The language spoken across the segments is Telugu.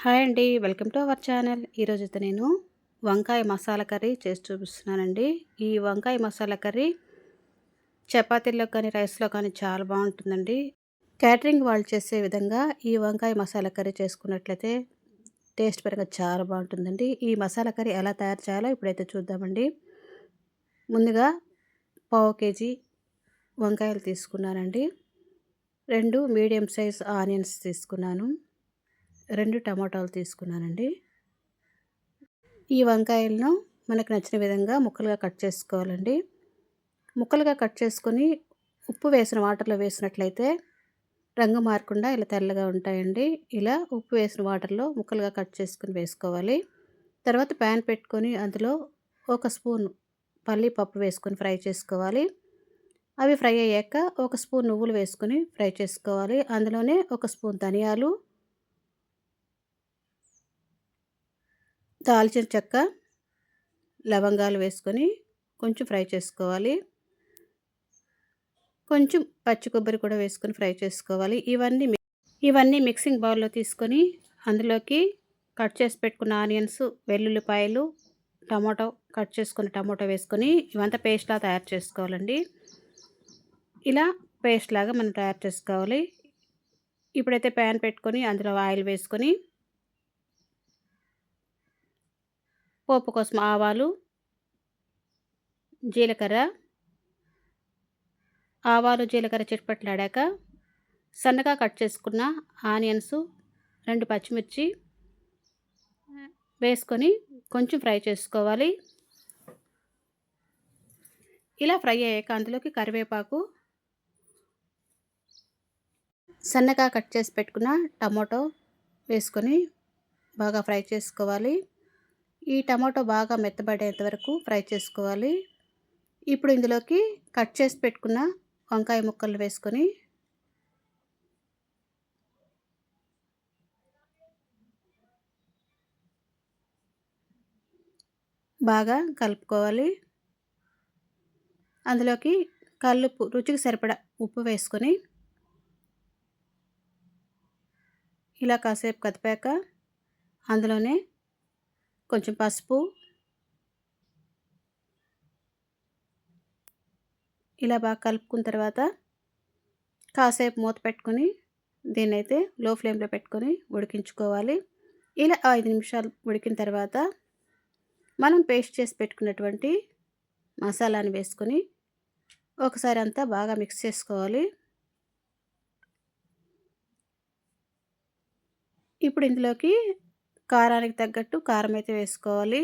హాయ్ అండి. Welcome to our channel. ఈరోజు అయితే నేను వంకాయ మసాలా కర్రీ చేసి చూపిస్తున్నానండి. ఈ వంకాయ మసాలా కర్రీ చపాతీల్లో కానీ రైస్లో కానీ చాలా బాగుంటుందండి. క్యాటరింగ్ వాళ్ళు చేసే విధంగా ఈ వంకాయ మసాలా కర్రీ చేసుకున్నట్లయితే టేస్ట్ పరంగా చాలా బాగుంటుందండి. ఈ మసాలా కర్రీ ఎలా తయారు చేయాలో ఇప్పుడైతే చూద్దామండి. ముందుగా పావు కేజీ వంకాయలు తీసుకున్నానండి. రెండు మీడియం సైజ్ ఆనియన్స్ తీసుకున్నాను. రెండు టమాటాలు తీసుకున్నానండి. ఈ వంకాయలను మనకు నచ్చిన విధంగా ముక్కలుగా కట్ చేసుకోవాలండి. ముక్కలుగా కట్ చేసుకొని ఉప్పు వేసిన వాటర్లో వేసినట్లయితే రంగు మారకుండా ఇలా తెల్లగా ఉంటాయండి. ఇలా ఉప్పు వేసిన వాటర్లో ముక్కలుగా కట్ చేసుకొని వేసుకోవాలి. తర్వాత ప్యాన్ పెట్టుకొని అందులో ఒక స్పూన్ పల్లి పప్పు వేసుకొని ఫ్రై చేసుకోవాలి. అవి ఫ్రై అయ్యాక ఒక స్పూన్ నువ్వులు వేసుకొని ఫ్రై చేసుకోవాలి. అందులోనే ఒక స్పూన్ ధనియాలు దాల్చిన చెక్క లవంగాలు వేసుకొని కొంచెం ఫ్రై చేసుకోవాలి. కొంచెం పచ్చి కొబ్బరి కూడా వేసుకొని ఫ్రై చేసుకోవాలి. ఇవన్నీ ఇవన్నీ మిక్సింగ్ బౌల్లో తీసుకొని అందులోకి కట్ చేసి పెట్టుకున్న ఆనియన్స్ వెల్లుల్లిపాయలు టమాటో కట్ చేసుకున్న టమాటో వేసుకొని ఇవంతా పేస్ట్లా తయారు చేసుకోవాలండి. ఇలా పేస్ట్ లాగా మనం తయారు చేసుకోవాలి. ఇప్పుడైతే ప్యాన్ పెట్టుకొని అందులో ఆయిల్ వేసుకొని పోపు కోసం ఆవాలు జీలకర్ర ఆవాలు జీలకర్ర చిట్పట్లాడాక సన్నగా కట్ చేసుకున్న ఆనియన్స్ రెండు పచ్చిమిర్చి వేసుకొని కొంచెం ఫ్రై చేసుకోవాలి. ఇలా ఫ్రై అయ్యాక అందులోకి కరివేపాకు సన్నగా కట్ చేసి పెట్టుకున్న టమాటో వేసుకొని బాగా ఫ్రై చేసుకోవాలి. ఈ టమాటో బాగా మెత్తబడేంత వరకు ఫ్రై చేసుకోవాలి. ఇప్పుడు ఇందులోకి కట్ చేసి పెట్టుకున్న వంకాయ ముక్కలు వేసుకొని బాగా కలుపుకోవాలి. అందులోకి కల్లుప్పు రుచికి సరిపడా ఉప్పు వేసుకొని ఇలా కాసేపు కదిపాక అందులోనే కొంచెం పసుపు. ఇలా బాగా కలుపుకున్న తర్వాత కాసేపు మూత పెట్టుకొని దీన్ని అయితే లో ఫ్లేమ్లో పెట్టుకొని ఉడికించుకోవాలి. ఇలా ఐదు నిమిషాలు ఉడికిన తర్వాత మనం పేస్ట్ చేసి పెట్టుకున్నటువంటి మసాలాని వేసుకొని ఒకసారి అంతా బాగా మిక్స్ చేసుకోవాలి. ఇప్పుడు ఇందులోకి కారానికి తగ్గట్టు కారం అయితే వేసుకోవాలి.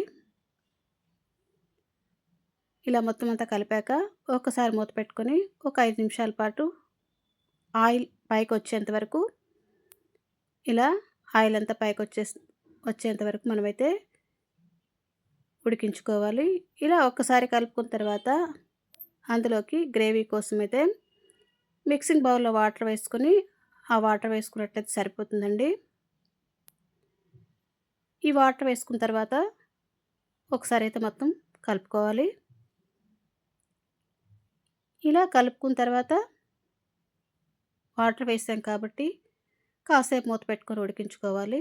ఇలా మొత్తం అంతా కలిపాక ఒకసారి మూత పెట్టుకొని ఒక ఐదు నిమిషాల పాటు ఆయిల్ పైకి వచ్చేంత వరకు ఇలా ఆయిల్ అంతా పైకి వచ్చే వచ్చేంత వరకు మనమైతే ఉడికించుకోవాలి. ఇలా ఒక్కసారి కలుపుకున్న తర్వాత అందులోకి గ్రేవీ కోసం అయితే మిక్సింగ్ బౌల్లో వాటర్ వేసుకొని ఆ వాటర్ వేసుకున్నట్లయితే సరిపోతుందండి. ఈ వాటర్ వేసుకున్న తర్వాత ఒకసారి అయితే మొత్తం కలుపుకోవాలి. ఇలా కలుపుకున్న తర్వాత వాటర్ వేసాం కాబట్టి కాసేపు మూత పెట్టుకొని ఉడికించుకోవాలి.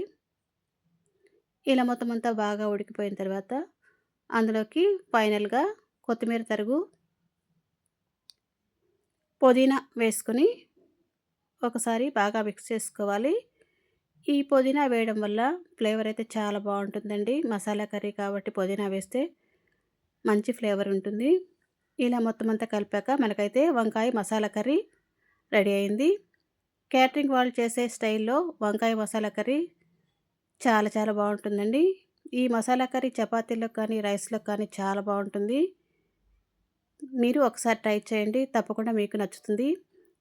ఇలా మొత్తం అంతా బాగా ఉడికిపోయిన తర్వాత అందులోకి ఫైనల్గా కొత్తిమీర తరుగు పుదీనా వేసుకొని ఒకసారి బాగా మిక్స్ చేసుకోవాలి. ఈ పుదీనా వేయడం వల్ల ఫ్లేవర్ అయితే చాలా బాగుంటుందండి. మసాలా కర్రీ కాబట్టి పుదీనా వేస్తే మంచి ఫ్లేవర్ ఉంటుంది. ఇలా మొత్తం అంతా కలిపాక మనకైతే వంకాయ మసాలా కర్రీ రెడీ అయింది. క్యాటరింగ్ వాళ్ళు చేసే స్టైల్లో వంకాయ మసాలా కర్రీ చాలా చాలా బాగుంటుందండి. ఈ మసాలా కర్రీ చపాతీలో కానీ రైస్లో కానీ చాలా బాగుంటుంది. మీరు ఒకసారి ట్రై చేయండి. తప్పకుండా మీకు నచ్చుతుంది.